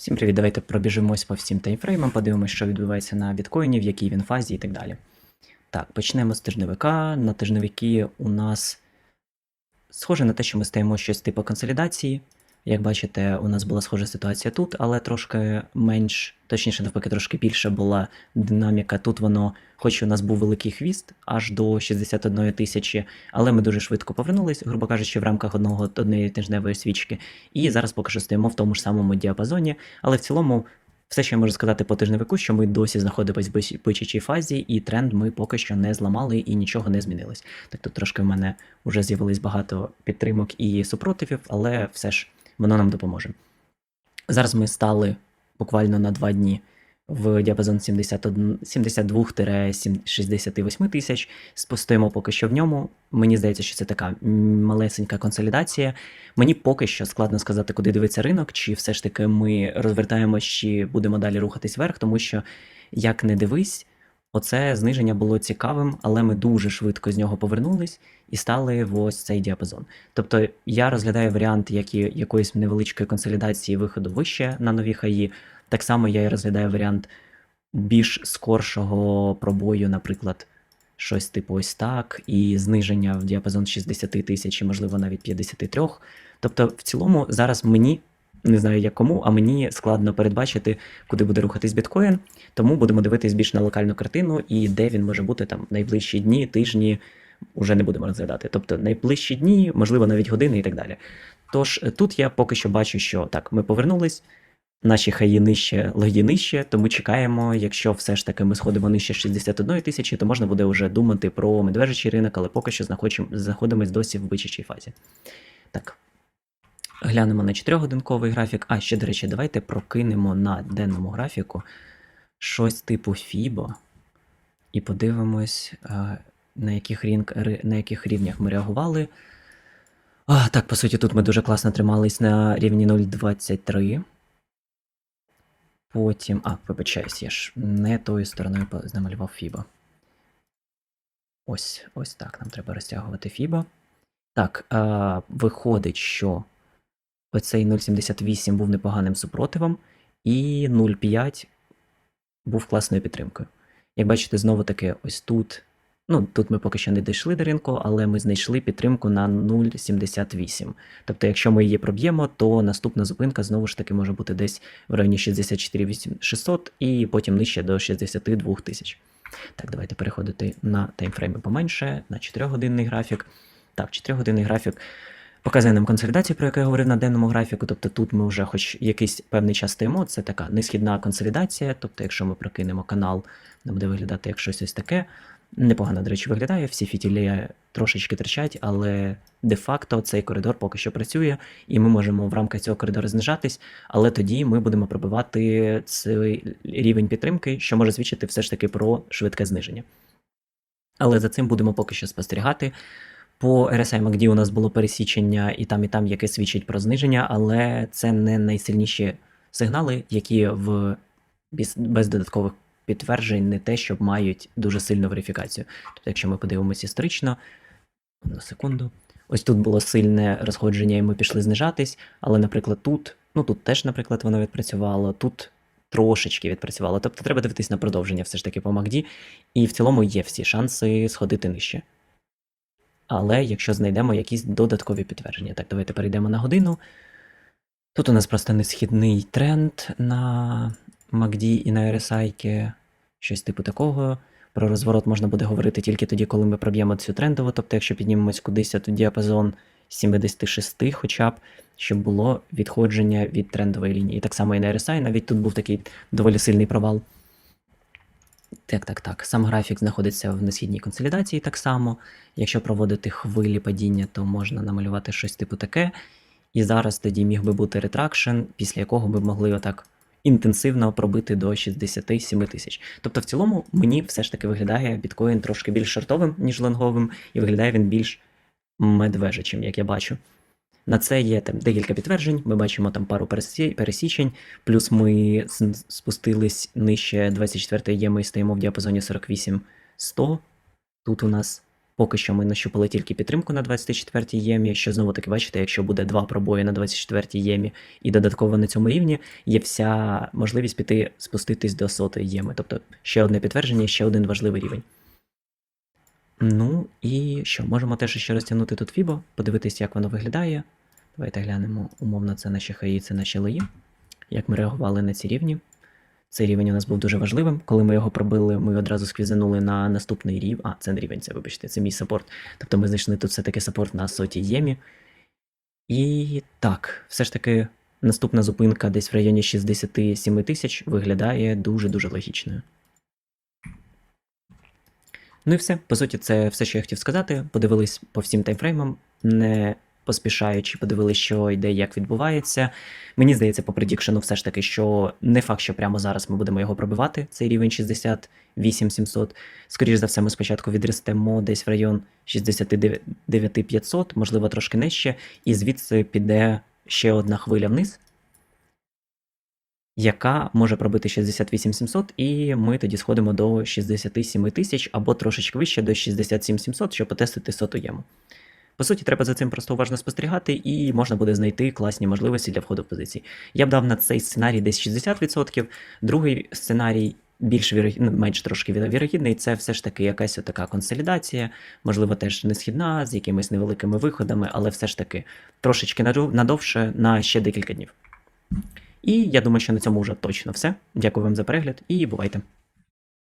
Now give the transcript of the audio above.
Всім привіт, давайте пробіжимось по всім таймфреймам, подивимося, що відбувається на біткоїні, в якій він фазі і так далі. Так, почнемо з тижневика. На тижневики у нас схоже на те, що ми стаємо щось типу консолідації. Як бачите, у нас була схожа ситуація тут, але трошки менш, точніше, навпаки, трошки більше була динаміка. Тут воно, хоч у нас був великий хвіст аж до 61 тисячі, але ми дуже швидко повернулись, грубо кажучи, в рамках одного однієї тижневої свічки. І зараз поки що стоїмо в тому ж самому діапазоні, але в цілому. Все, що я можу сказати по тижневику, що ми досі знаходимось в бичачій фазі, і тренд ми поки що не зламали і нічого не змінилось. Так тут трошки в мене вже з'явилось багато підтримок і супротивів, але все ж воно нам допоможе. Зараз ми стали буквально на два дні в діапазон 72-68 тисяч. Спостоїмо поки що в ньому. Мені здається, що це така малесенька консолідація. Мені поки що складно сказати, куди дивиться ринок, чи все ж таки ми розвертаємось, чи будемо далі рухатись вверх, тому що як не дивись, оце зниження було цікавим, але ми дуже швидко з нього повернулись і стали в ось цей діапазон. Тобто я розглядаю варіант як і якоїсь невеличкої консолідації виходу вище на нові хаї. Так само я і розглядаю варіант більш скоршого пробою, наприклад, щось типу ось так, і зниження в діапазон 60 тисяч, можливо, навіть 53. Тобто, в цілому, зараз мені. Не знаю як кому, а мені складно передбачити, куди буде рухатись біткоін. Тому будемо дивитись більш на локальну картину і де він може бути там найближчі дні, тижні, уже не будемо розглядати. Тобто найближчі дні, можливо, навіть години і так далі. Тож е, тут я поки що бачу, що так, ми повернулись, наші хаї нижче, логі нижче, тому чекаємо, якщо все ж таки ми сходимо нижче 61 тисячі, то можна буде вже думати про медвежачий ринок, але поки що знаходимось досі в бичачій фазі. Так. Глянемо на 4-годинковий графік. А, ще, до речі, давайте прокинемо на денному графіку щось типу FIBO і подивимось, е, на яких, рінк, на яких рівнях ми реагували. А, так, по суті, тут ми дуже класно тримались на рівні 0,23. Потім. А, вибачаюсь, я ж не тою стороною намалював FIBO. Ось, ось так нам треба розтягувати FIBO. Так, а, виходить, що оцей 0,78 був непоганим супротивом, і 0,5 був класною підтримкою. Як бачите, знову таки, ось тут. Ну, тут ми поки що не дійшли до ринку, але ми знайшли підтримку на 0,78. Тобто, якщо ми її проб'ємо, то наступна зупинка знову ж таки може бути десь в районі 64 600 і потім нижче до 62 тисяч. Так, давайте переходити на таймфрейми поменше, на 4-годинний графік. Так, 4-годинний графік показує нам консолідацію, про яку я говорив на денному графіку. Тобто тут ми вже хоч якийсь певний час стоїмо. Це така несхідна консолідація. Тобто, якщо ми прокинемо канал, не буде виглядати як щось ось таке. Непогано, до речі, виглядає. Всі фітілі трошечки тричать, але де-факто цей коридор поки що працює, і ми можемо в рамках цього коридору знижатись, але тоді ми будемо пробивати цей рівень підтримки, що може свідчити все ж таки про швидке зниження. Але за цим будемо поки що спостерігати. По RSI MACD у нас було пересічення і там, і там, яке свідчить про зниження, але це не найсильніші сигнали, які в без, без додаткових підтверджень не те, що мають дуже сильну верифікацію. Тобто, якщо ми подивимося історично, на секунду. Ось тут було сильне розходження, і ми пішли знижатись, але, наприклад, тут, ну тут теж, наприклад, воно відпрацювало, тут трошечки відпрацювало. Тобто треба дивитись на продовження все ж таки по MACD, і в цілому є всі шанси сходити нижче. Але якщо знайдемо якісь додаткові підтвердження. Так, давайте перейдемо на годину. Тут у нас просто несхідний тренд на MACD і на RSI, щось типу такого. Про розворот можна буде говорити тільки тоді, коли ми проб'ємо цю трендову. Тобто, якщо піднімемось кудись в діапазон 76 хоча б, щоб було відходження від трендової лінії. І так само і на RSI, навіть тут був такий доволі сильний провал. Так, так, так. Сам графік знаходиться в несхідній консолідації так само. Якщо проводити хвилі падіння, то можна намалювати щось типу таке. І зараз тоді міг би бути ретракшн, після якого ми могли отак інтенсивно пробити до 67 тисяч. Тобто, в цілому, мені все ж таки виглядає біткоін трошки більш шортовим, ніж лонговим, і виглядає він більш медвежачим, як я бачу. На це є там декілька підтверджень. Ми бачимо там пару пересічень, плюс ми спустились нижче 24 є, ми стоїмо в діапазоні 48-100. Тут у нас Поки що ми нащупали тільки підтримку на 24-й ємі, що знову таки бачите, якщо буде два пробої на 24-й ємі і додатково на цьому рівні, є вся можливість піти спуститись до сотої єми. Тобто ще одне підтвердження, ще один важливий рівень. Ну і що, можемо теж ще розтягнути тут Фібо, подивитись, як воно виглядає. Давайте глянемо, умовно, це наші хаї, це наші леї. Як ми реагували на ці рівні. Цей рівень у нас був дуже важливим. Коли ми його пробили, ми одразу сквізанули на наступний рівень. А, це не рівень, це вибачте, це мій саппорт. Тобто ми знайшли тут все-таки саппорт на сотій ємі. І так, все ж таки, наступна зупинка десь в районі 67 тисяч виглядає дуже-дуже логічною. Ну і все. По суті, це все, що я хотів сказати. Подивились по всім таймфреймам, не поспішаючи, подивились, що йде, як відбувається. Мені здається, по предікшену все ж таки, що не факт, що прямо зараз ми будемо його пробивати, цей рівень 68700. Скоріше за все, ми спочатку відростемо десь в район 69500, можливо, трошки нижче, і звідси піде ще одна хвиля вниз. Яка може пробити 68700, і ми тоді сходимо до 67 тисяч або трошечки вище до 67700, щоб потестити соту єму. По суті, треба за цим просто уважно спостерігати, і можна буде знайти класні можливості для входу в позиції. Я б дав на цей сценарій десь 60%. Другий сценарій більш вірогідний, менш трошки вірогідний, це все ж таки якась така консолідація, можливо, теж не східна, з якимись невеликими виходами, але все ж таки трошечки надовше на ще декілька днів. І я думаю, що на цьому вже точно все. Дякую вам за перегляд і бувайте!